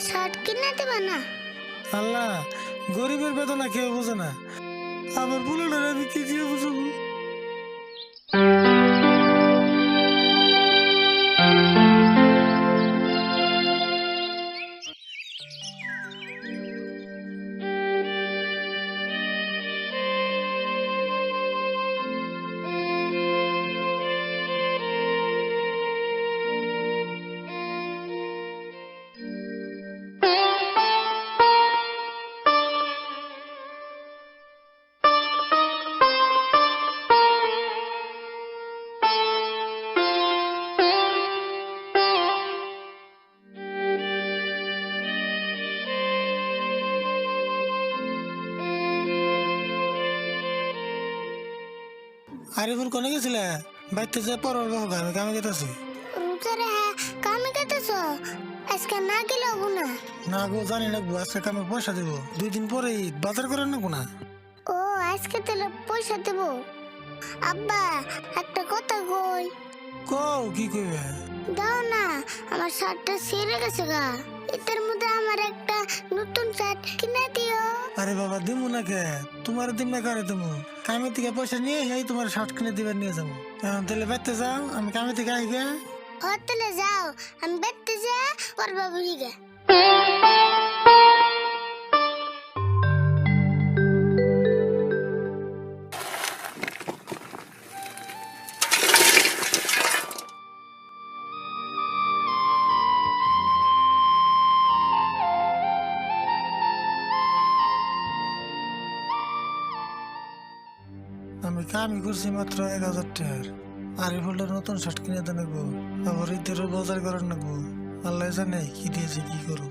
Shirt কিনে দেবে না? আল্লাহ গরিবের বেদনা কেউ বোঝে না। আমার বুলেটের আমি দিয়ে আরিফুল কোনে গেছিলে? বাইতে যে পরবার বহু আমি কামে গেতেছি রুজারে হ্যাঁ কামে আজকে না গেলে হব না। না গো জানি না গো, আজকে কামে পয়সা দেবো। দুই দিন পরে বাজার করেন না কোনা ও আজকে তাহলে পয়সা দেব। আব্বা একটা কথা কই। কও কি কইবে? দাও না আমার শার্টটা ছিঁড়ে গেছে গা। এটার মধ্যে আমার একটা নতুন শার্ট কিনে দিও। আরে বাবা, দিমু না কে তোমার না করে দিমু? কামে থেকে পয়সা নিয়ে এই তোমার শার্ট কিনে দিবার নিয়ে যাব। এখন তাহলে বেড়তে যাও, আমি কামে থেকে আই গে ও, তাহলে যাও, আমি বেড়তে যা ওর বাবু আমি করছি মাত্র এক হাজার টাকার। আর এই ফুলটা নতুন শার্ট কিনে দেন আবার ঈদেরও বাজার করার নাকবো আল্লাহ জানে কি দিয়েছে, কি করব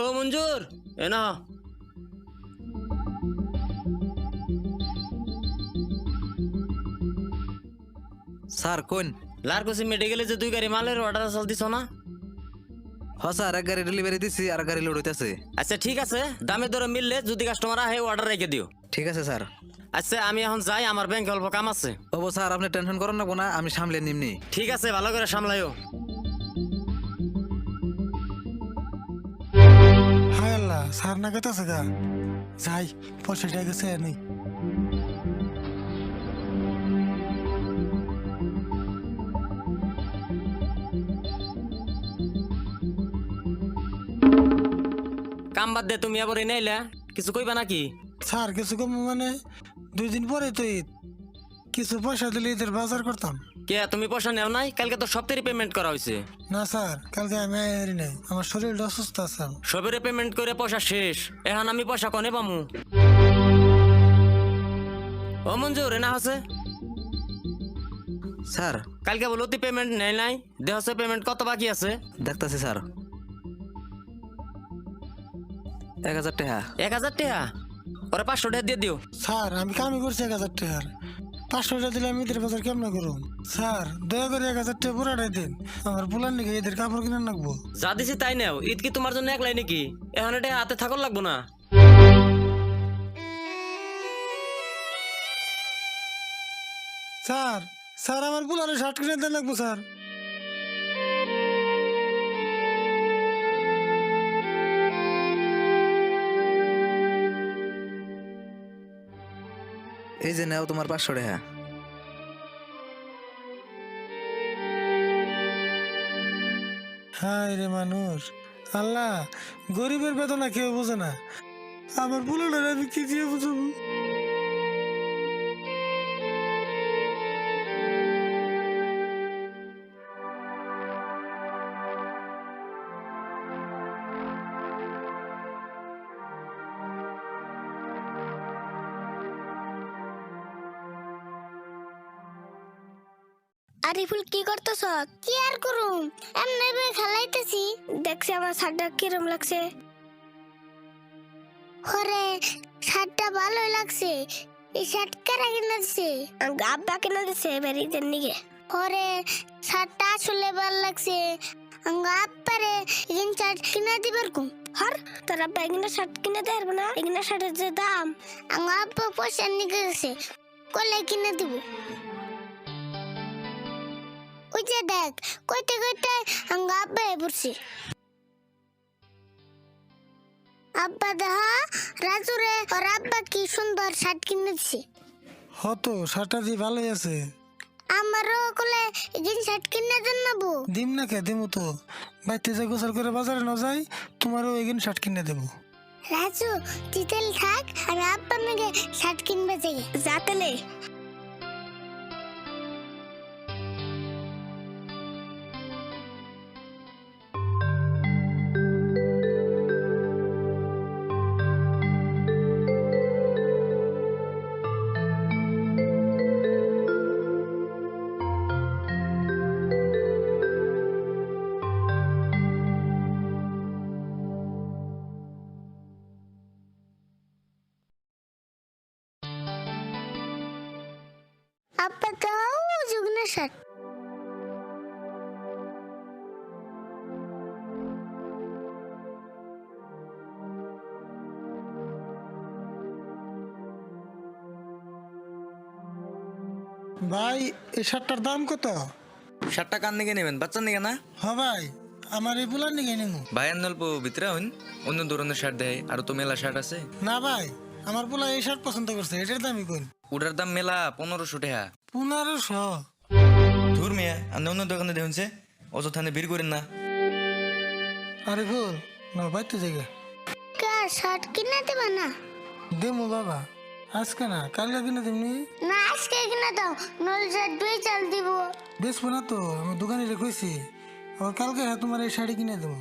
ও মঞ্জুর এ না স্যার কোন? লারকুসি মেডিকেলে যে দুই গাড়ি মালের অর্ডার চাল দিছ না? হ স্যার এক গাড়ি ডেলিভারি দিছি আর গাড়ি লোড হইতেছে। আচ্ছা ঠিক আছে। দামে দরে মিললে যদি কাস্টমার আহে অর্ডার রেখে দিও। ঠিক আছে স্যার। আচ্ছা আমি এখন যাই আমার ব্যাংকে অল্প কাম আছে। ওবো স্যার আপনি টেনশন করেন না না আমি সামলে নিমনি। ঠিক আছে ভালো করে সামলাইও। হায় আল্লাহ সার না গেতেছে গা। যাই পয়সাটা গেছে নেই কাম বাদ দে তুমি আবার এনে আইলা। কিছু কইবা নাকি? স্যার কিছু কম মানে দুই দিন পরে তো ঈদ। কিছু পয়সা দিলে ঈদের বাজার করতাম। কে তুমি পয়সা নেও নাই? কালকে তো সপ্তাহে পেমেন্ট করা হয়েছে। না স্যার কালকে আমি আয়ারি নাই। আমার শরীরটা অসুস্থ আছে সবেরে পেমেন্ট করে পয়সা শেষ। এখন আমি পয়সা কনে পামু? ও মঞ্জুর এনা আছে স্যার কালকে বলো তুই পেমেন্ট নেই নাই। দেহ পেমেন্ট কত বাকি আছে? দেখতাছি স্যার। এক হাজার টাকা। এক হাজার টাকা? ওরা পাঁচশো টাকা দিয়ে দিও। স্যার আমি কামই করছি এক হাজার টাকার। পাঁচশো টাকা দিলে আমি ঈদের বাজার কেমন করুন স্যার দয়া করে এক হাজার টাকা পুরাটাই দিন। আমার পোলার নাকি ঈদের কাপড় কিনে রাখব যা দিছি তাই নাও। ঈদ কি তোমার জন্য একলাই নাকি? এখন এটা হাতে থাকর লাগবো না। স্যার স্যার আমার পোলারে শার্ট কিনে দেন লাগবো স্যার। এই যে নেও তোমার পাঁচশো টাকা। হায় রে মানুষ। আল্লাহ, গরিবের বেদনা কেউ বোঝে না। আমার পোলারে আমি কি দিয়ে বুঝব? আরিফুল কি করতেছ? কি আর করুম? এমনি ভাবে খেলাইতেছি দেখছি আমার শার্টটা কিরম লাগছে। হরে শার্টটা ভালোই লাগছে। এই শার্ট কারা কিনে দিছে? আব্বা কিনে দিছে বেরিদের নিগে। পরে শার্টটা আসলে ভালো লাগছে। আব্বারে এখান শার্ট কিনে দিবার কুম। হর তোর আব্বা এখানে শার্ট কিনে দেব না? এখানে শার্টের যে দাম। আঙ্গ আব্বা পয়সা নিয়ে গেছে। কলে কিনে দিব। ওই যে দেখ কইতে কইতে আঙ্গ আব্বা পড়ছে। আব্বা দেখা রাজুরে ওর আব্বা কি সুন্দর শার্ট কিনে দিছে হতো শার্টটা দিয়ে ভালোই আছে। আমারও কোলে এদিন শার্ট কিনে দেন না বউ। দিম না কে দিমু তো। বাইতে যে গোসল করে বাজারে না যাই তোমারও এগিন শার্ট কিনে দেবো। রাজু তিতেল থাক আর আব্বা মেগে শার্ট কিনবে যাই। যাতেলে আব্বা ভাই এই শার্টটার দাম কত? ষাটটা কান দিকে নেবেন? বাচ্চার দিকে না? হ ভাই আমার এই বুলার নিকে নিমু। ভাই আন্দল্প ভিতরে হইন অন্য ধরনের শার্ট দেয় আর তো মেলা শার্ট আছে। না ভাই আমার পোলা এই শার্ট পছন্দ করছে। এটার দামই কোন? ওটার দাম মেলা পনেরোশো টাকা। পনেরোশো? ধুর মিয়া আর অন্য দোকানে দেখুনছে অযথানে ভিড় করেন না। আরে ভুল না বাইতে জায়গা কা শার্ট কিনে দেবে না? দেমু বাবা আজকে না কালকে কিনে দেমনি? না আজকে কিনা দাও নল দুই চাল দিব। বেশ না তো, আমি দোকানে রেখেছি। আবার কালকে হ্যাঁ তোমার এই শাড়ি কিনে দেবো।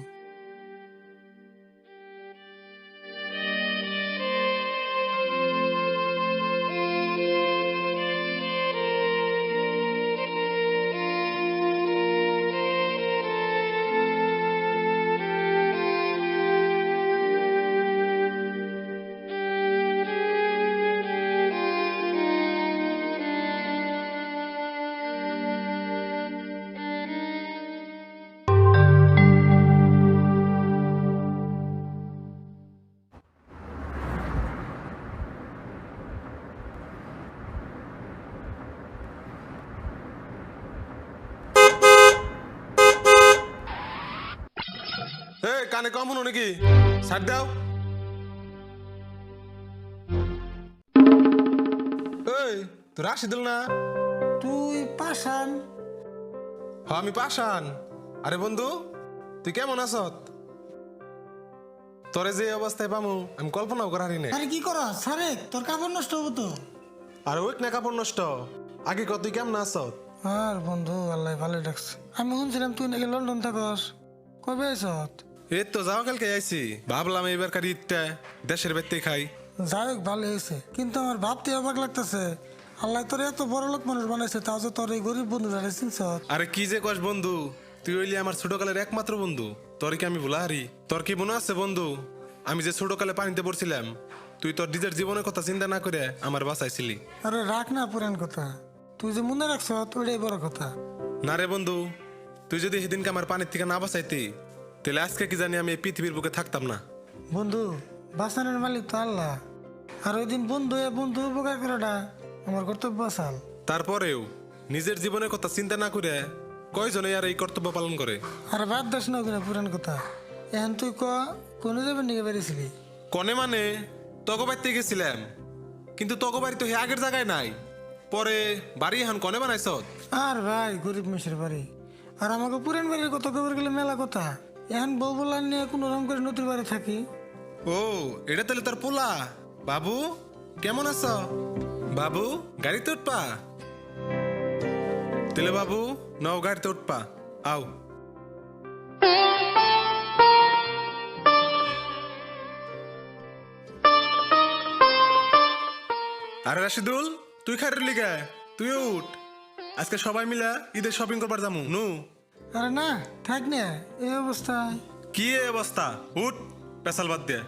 কানে কম নাকি? ছাড় দাও। এই তোর না? তুই পাশান হ আমি পাশান আরে বন্ধু তুই কেমন আছত? তোরে যে অবস্থায় পামু আমি কল্পনাও করারি না আরে কি কর সারে তোর কাপড় নষ্ট হব তো। আর ওই না কাপড় নষ্ট। আগে কত তুই কেমন আছত? আর বন্ধু আল্লাহ ভালো ডাকছে আমি শুনছিলাম তুই নাকি লন্ডন থাকস। কবে আইসত এই তো যাও কালকে আইছি ভাবলাম এবার কার ঈদটা দেশের বাড়িতে খাই। যাই হোক ভালো হয়েছে। কিন্তু আমার ভাবতে অবাক লাগতেছে। আল্লাহ তোর এত বড় লোক মানুষ বানাইছে তাও যে তোর এই গরিব বন্ধু যারা আরে কি যে কস বন্ধু তুই হইলি আমার ছোটকালের একমাত্র বন্ধু। তোর কি আমি ভুলা হারি? তোর কি মনে আছে বন্ধু? আমি যে ছোটকালে পানিতে পড়ছিলাম তুই তোর নিজের জীবনের কথা চিন্তা না করে আমার বাঁচাইছিলি আরে রাখ না পুরান কথা। তুই যে মনে রাখছ ওইটাই বড় কথা। না রে বন্ধু তুই যদি সেদিনকে আমার পানির থেকে না বাঁচাইতি তাহলে আজকে কি জানি আমি এই পৃথিবীর বুকে থাকতাম না? বন্ধু বাসানের মালিক তো আল্লাহ। আর ওই দিন বন্ধু হয়ে বন্ধু উপকার করাটা আমার কর্তব্য আসাল। তারপরেও নিজের জীবনের কথা চিন্তা না করে কয়জনে আর এই কর্তব্য পালন করে? আর বাদ দাস না ওখানে পুরান কথা। এখন তুই ক কোন যাবেন নিকে বেরিয়েছিলি? কনে মানে তগো বাড়িতে গেছিলাম। কিন্তু তগো বাড়ি তো হে আগের জায়গায় নাই। পরে বাড়ি এখন কনে বানাইছ? আর ভাই গরিব মেশের বাড়ি। আর আমাকে পুরান বাড়ির কথা খবর গেলে মেলা কথা। এখন বউ বলার নিয়ে কোনো রকম করে নতুন বাড়ি থাকি। ও, এটা তাহলে তোর পোলা। বাবু, কেমন আছ? বাবু, গাড়িতে উঠপা তাহলে বাবু, নাও গাড়িতে উঠপা আও। আরে রাশিদুল, তুই খারের লিগা, তুই উঠ। আজকে সবাই মিলা ঈদের শপিং করবার যামু। নু। আরে না থাক না এই অবস্থায়। কি এ অবস্থা? উঠ পেশাল বাদ দিয়ে